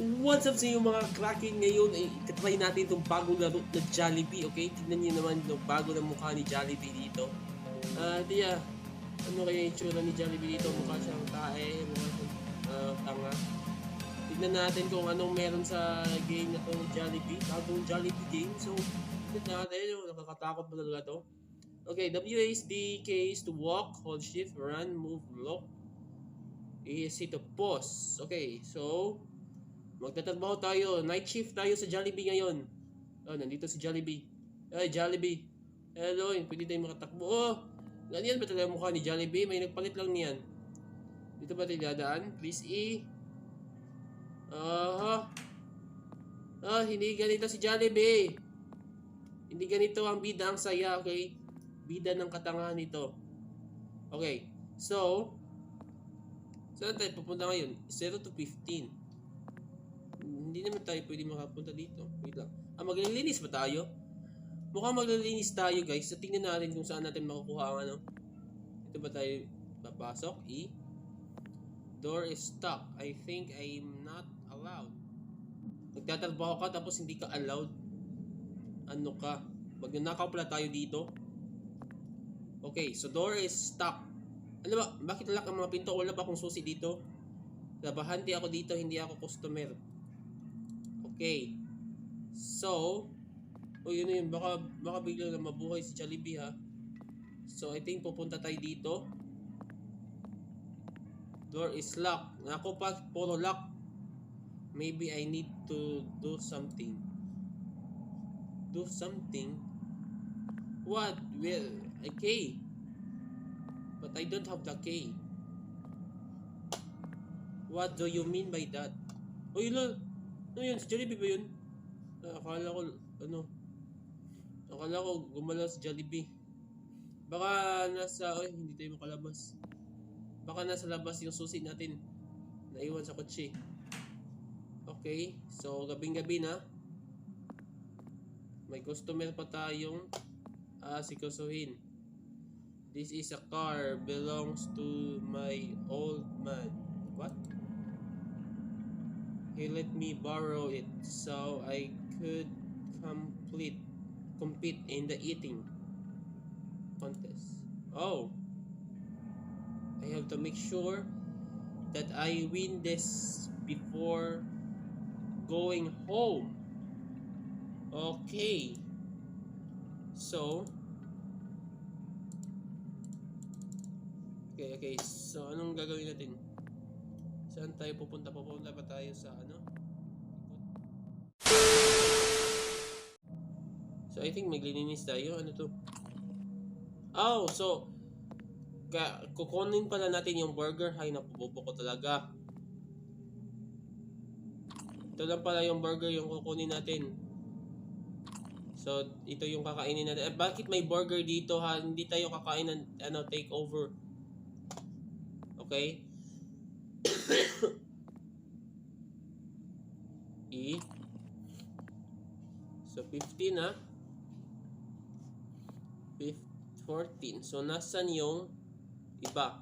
What's up sa inyo mga cracking ngayon ay try natin itong bagong laro na Jollibee, okay? Tignan niyo naman yung bago na mukha ni Jollibee dito. Ah, Tia, ano kaya yung itsura ni Jollibee dito? Mukha siyang tae, mukha siyang ah, tanga. Tignan natin kung anong meron sa game na to Jollibee, bagong Jollibee game. So, tignan natin, oh, nakakatakot ba talaga to? Okay, WASD is to walk, hold shift, run, move, lock. Is to pause. Okay, so Magtatrabaho tayo. Night shift tayo sa Jollibee ngayon. Oh, nandito si Jollibee. Ay, Jollibee. Hello, pwede tayong makatakbo. Oh, ganyan ba talaga mukha ni Jollibee? May nagpalit lang niyan. Dito ba tayo dadaan? Please E. Aha. Ah, hindi ganito si Jollibee. Hindi ganito ang bida ang saya, okay? Bida ng katangahan nito. Okay. So, saan tayo pupunta ngayon? 0 to 15 hindi naman tayo pwede makapunta dito. Wait lang. Ah, maglilinis ba tayo? Mukhang maglilinis tayo guys. So, tingnan natin kung saan natin makukuha ang ano. Ito ba tayo papasok? E. Door is stuck. I think I'm not allowed. Nagtatrabaho ka tapos hindi ka allowed. Ano ka? Magnanakaw pala tayo dito. Okay, so door is stuck. Ano ba? Bakit lock ang mga pinto? Wala ba akong susi dito? Labahante ako dito, hindi ako customer. Okay. So, o yun na yun, baka, baka bigla na mabuhay si Jollibee ha. So, I think pupunta tayo dito. Door is locked. Ako pa, puro lock. Maybe I need to do something. Do something? What? Well, a key. But I don't have the key. What do you mean by that? Oh, yun lang. Ano yun? Si Jollibee ba yun? Ah, akala ko, ano, akala ko gumalaw si Jollibee. Baka nasa, oy, hindi tayo makalabas. Baka nasa labas yung susi natin. Naiwan sa kotse. Okay, so gabing-gabi na. May customer pa tayong asikasuhin. This is a car belongs to my old man. He let me borrow it so I could complete compete in the eating contest. Oh. I have to make sure that I win this before going home. Okay. So Okay, okay. So anong gagawin natin? Saan tayo pupunta? Pupunta pa tayo sa ano? So I think maglilinis tayo. Ano to? Oh, so ka kukunin pala natin yung burger. Hay, napubobo ko talaga. Ito lang pala yung burger yung kukunin natin. So, ito yung kakainin natin. Eh, bakit may burger dito ha? Hindi tayo kakain ng ano, take over. Okay? E. So, 15 ha. 14. So, nasan yung iba?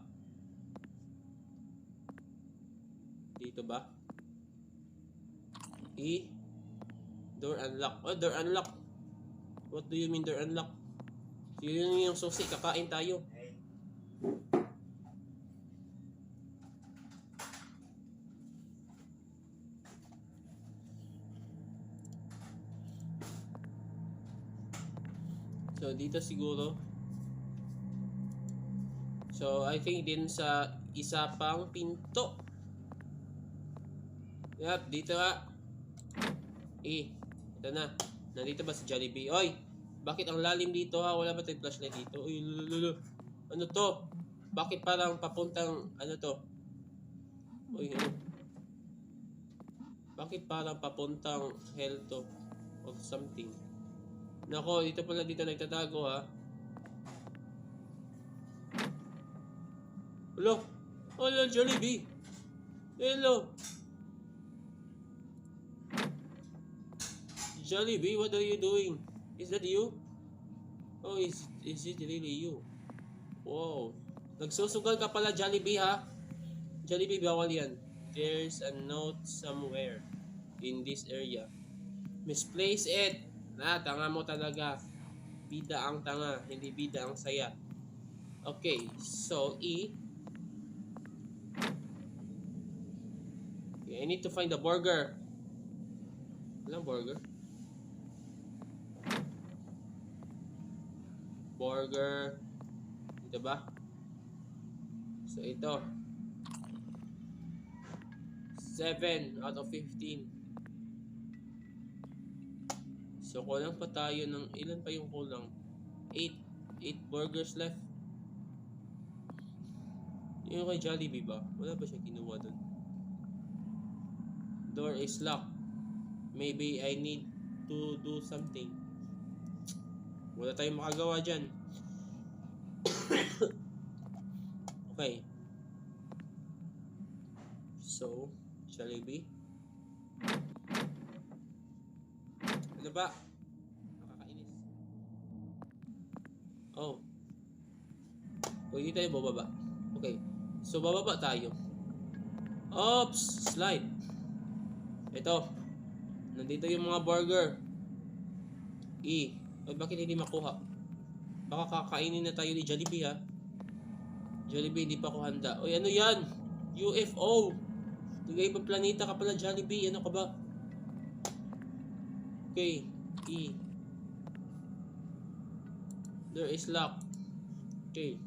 Dito ba? E. Door unlock. Oh, door unlock. What do you mean door unlock? Yun yung susi. Kakain tayo. So, dito siguro. So, I think din sa isa pang pinto. Yup, dito nga. Eh, ito na. Nandito ba si Jollibee? Oy, bakit ang lalim dito ha? Wala ba tayong flashlight dito? Uy, lululu. Ano to? Bakit parang papuntang, ano to? Uy, ano? Bakit parang papuntang hell to? Or something. Nako, dito pala dito nagtatago ha. Hello? Hello, Jollibee. Hello. Jollibee, what are you doing? Is that you? Oh, is, is it really you? Wow. Nagsusugal ka pala, Jollibee ha? Jollibee, bawal yan. There's a note somewhere. in this area. Misplace it. Na, tanga mo talaga. Bida ang tanga, hindi bida ang saya. Okay, so E. Okay, I need to find the burger. Walang burger. Burger. Dito ba? So, ito. 7 out of 15. So, kulang pa tayo ng... Ilan pa yung kulang? 8. 8 burgers left. Yung kay Jollibee ba? Wala ba siya kinuha dun? Door is locked. Maybe I need to do something. Wala tayong makagawa dyan. okay. So, Jollibee. Ano ba? Nakakainis. Oh. O, hindi tayo bababa. Okay. So, bababa tayo. Oops! Slide. Ito. Nandito yung mga burger. E. Ay, bakit hindi makuha? Baka kakainin na tayo ni Jollibee ha. Jollibee, hindi pa ako handa. Oy, ano yan? UFO! Tagay ibang planeta ka pala, Jollibee. Ano ka ba? Okay. E. There is lock. Okay.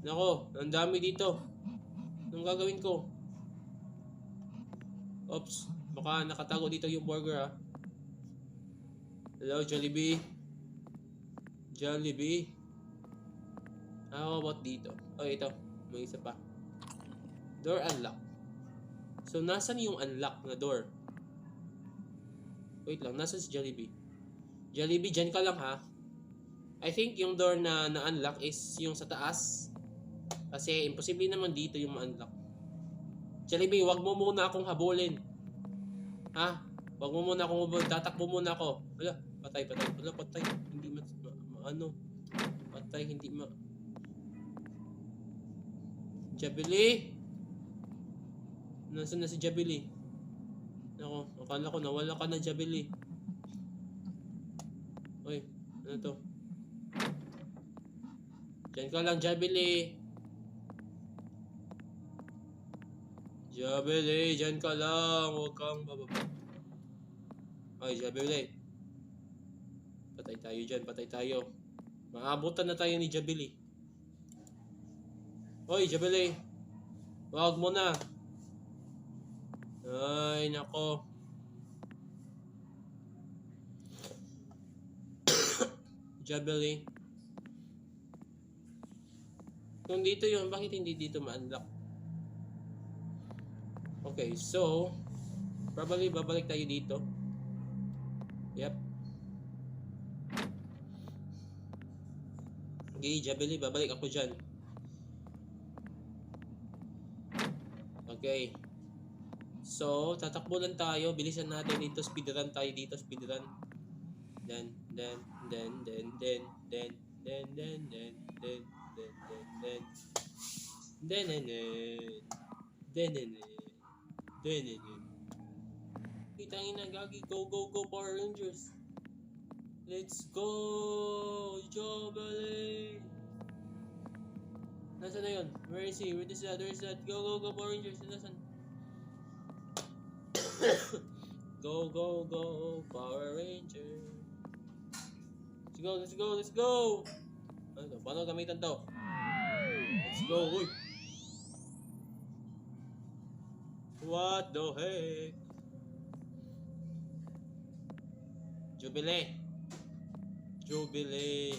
Nako, ang dami dito. Anong gagawin ko? Oops, baka nakatago dito yung burger ah. Hello, Jollibee? Jollibee? How about dito? Oh, ito. May isa pa. Door unlock. So, nasan yung unlock na door? Wait lang, nasan si Jollibee? Jollibee, dyan ka lang ha. I think yung door na na-unlock is yung sa taas. Kasi imposible naman dito yung ma-unlock. Jollibee, wag mo muna akong habulin. Ha? Wag mo muna akong habulin. Tatakbo muna ako. Wala, patay, patay. Wala, patay. Hindi ma, ma, ma- ano. Patay, hindi ma... Jabili? Nasaan na si Jabili? Ako, akala ko nawala ka na Jabili. Uy, ano to? Diyan ka lang, Jabili. Jabili, dyan ka lang. Huwag kang bababa. Ay, Jabili. Patay tayo dyan, patay tayo. Maabutan na tayo ni Jabili. Hoy, Jabili. Huwag mo na. Ay, nako. Jabili. Kung dito yun, bakit hindi dito ma-unlock? Okay, so, probably babalik tayo dito. Yep. Okay, Jabili, babalik ako dyan. Okay. So, tatakbo lang tayo. Bilisan natin dito. Speedrun tayo dito. Speedrun. Then, then, then, then, then, then, then, then, then, then, then, then, then. Then, then, then. Then, then, then. Then, then, then. Kitangin na gagi. Go, go, go, Power Rangers. Let's go! Jobali! Nasaan na yun? Where is he? Where is that? Where is that? Go, go, go, Power Rangers! Nasaan? Go, go, go, Power Ranger! Let's go, let's go, let's go! Ano to? Paano gamitan to? Let's go, uy! What the heck? Jubilee! Jubilee!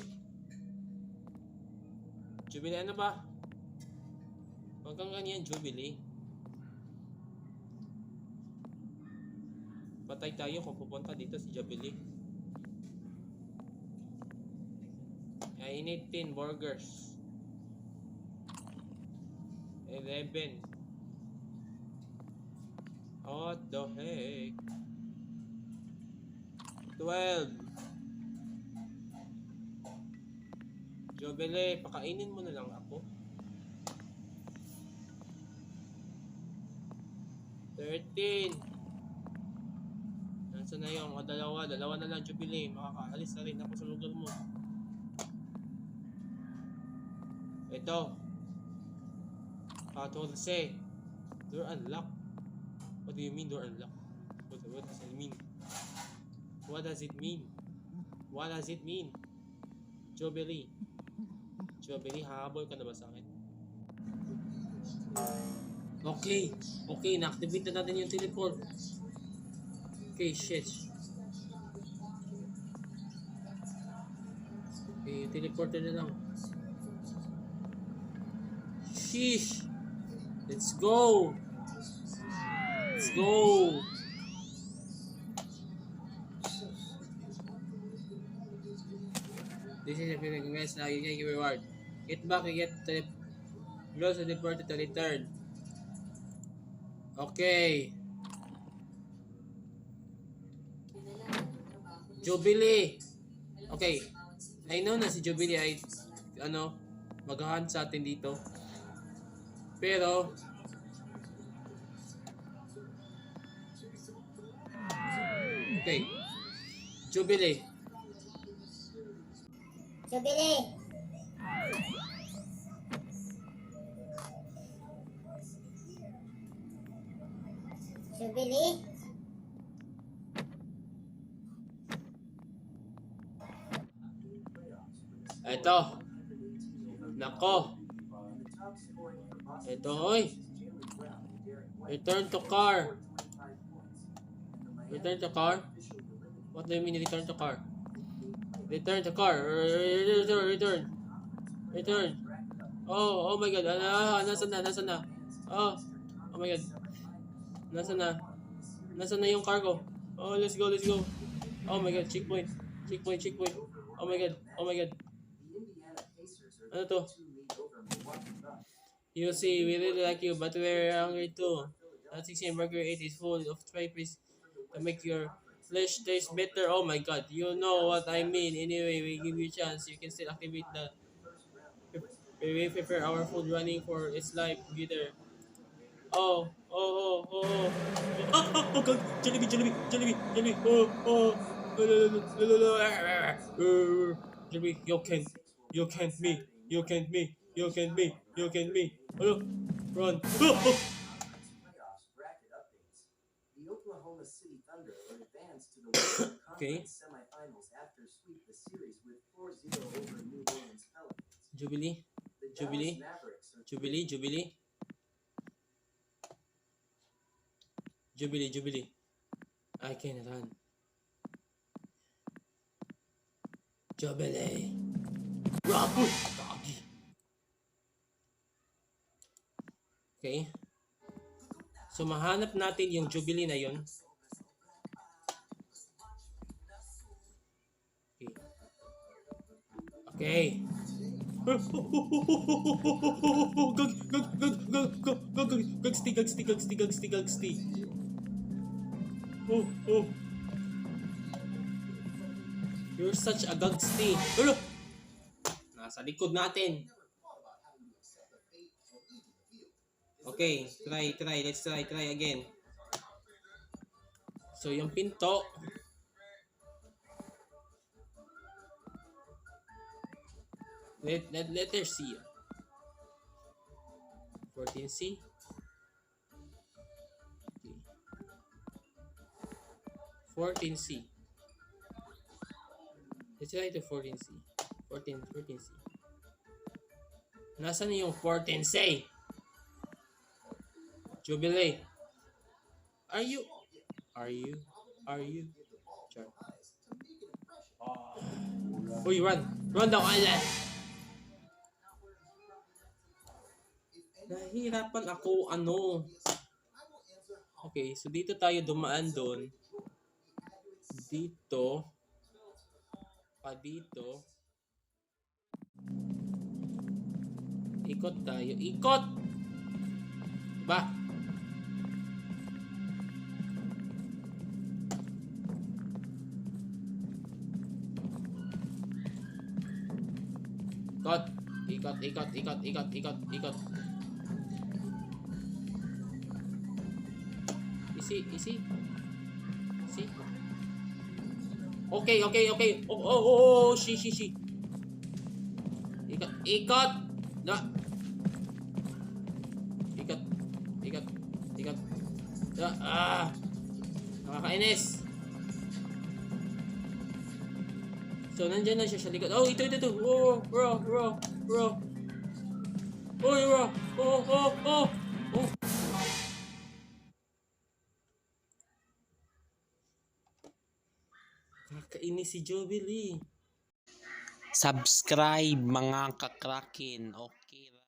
Jubilee ano ba? Huwag kang ganyan, Jubilee. Patay tayo kung pupunta dito si Jubilee. I need 10 burgers. 11. What the heck? 12. Jobele, pakainin mo na lang ako. 13. Nasaan na yung mga dalawa? Dalawa na lang, Jubilee. Makakaalis na rin ako sa lugar mo. Ito. 14. Door unlocked. What do you mean door unlocked? What, what does it mean? What does it mean? What does it mean? Jubilee. Jubilee, hahabol ka na ba sa akin? Okay. Okay, na-activate na natin yung teleport. Okay, shit. Okay, teleporter na lang. Sheesh! Let's go! Let's go! This is a feeling guys now you get your reward. Get back and get the close to the to return. Okay. Jubilee. Okay. I know na si Jubilee ay ano, maghahan sa atin dito. Pero Okay. Jubilee. Jubilee. Jubilee. Ito. Nako. Ito, oy. Return to car. Return to car? What do you mean return to car? Return to car. Return, return. Return. Oh, oh my god. Ah, nasa na, nasa na. Oh, oh my god. Nasa na. Nasa na yung cargo. Oh, let's go, let's go. Oh my god, checkpoint. Checkpoint, checkpoint. Oh my god, oh my god. Ano to? You see, we really like you, but we're hungry too. That 16 burger 8 is full of trappings to make your flesh taste better. Oh my god, you know what I mean. Anyway, we give you a chance. You can still activate the we prepare our food running for its life together. Oh, oh, oh, oh, oh. Ah, ah, oh, god. Jollibee, Jollibee, Jollibee, Jollibee. Oh, oh. Jollibee, you can't, you can't me, you can't me, you can't me, you can't me. Hello, run. Playoffs bracket updates. The Oklahoma City Thunder would advance to the Western Okay. Conference semifinals after sweep the series with 4-0 over New Orleans Pelicans. Jubilee, Jubilee? Dallas Mavericks are Jubilee, Jubilee. Jubilee, Jubilee. I can run. Jubilee. Run! Okay. So, mahanap natin yung Jubilee na yon. Okay. Okay. Gag, gag, gag, gag, gag, gag, gag, gagsti, gagsti, gagsti, gagsti, gagsti. Oh, oh. You're such a gagsti. Ano? Nasa likod natin. Okay, try, try. Let's try, try again. So, yung pinto. Let, let, letter C. 14C. Okay. 14C. Let's try to 14C. 14, 14C. Nasaan yung 14C? Jubilee. Are you? Are you? Are you? Char. Uy, run! Run down island! Nahihirapan ako, ano? Okay, so dito tayo dumaan doon. Dito. Pa dito. Ikot tayo. Ikot! Ba? Ikot, ikot, ikot, ikot, ikot, ikot. Easy, easy. Easy. Okay, okay, okay. Oh, oh, oh, oh, shi, shi, shi. Ikot, ikot. Na. Ikot, ikot, ikot. Ah, ah. Nakakainis. So, nandyan na siya sa likod. Oh, ito, ito, ito. Oh, bro, bro, bro. Oh, bro. Oh, oh, oh. Oh. Kakainis si Jubilee. Subscribe mga kakrakin. Okay.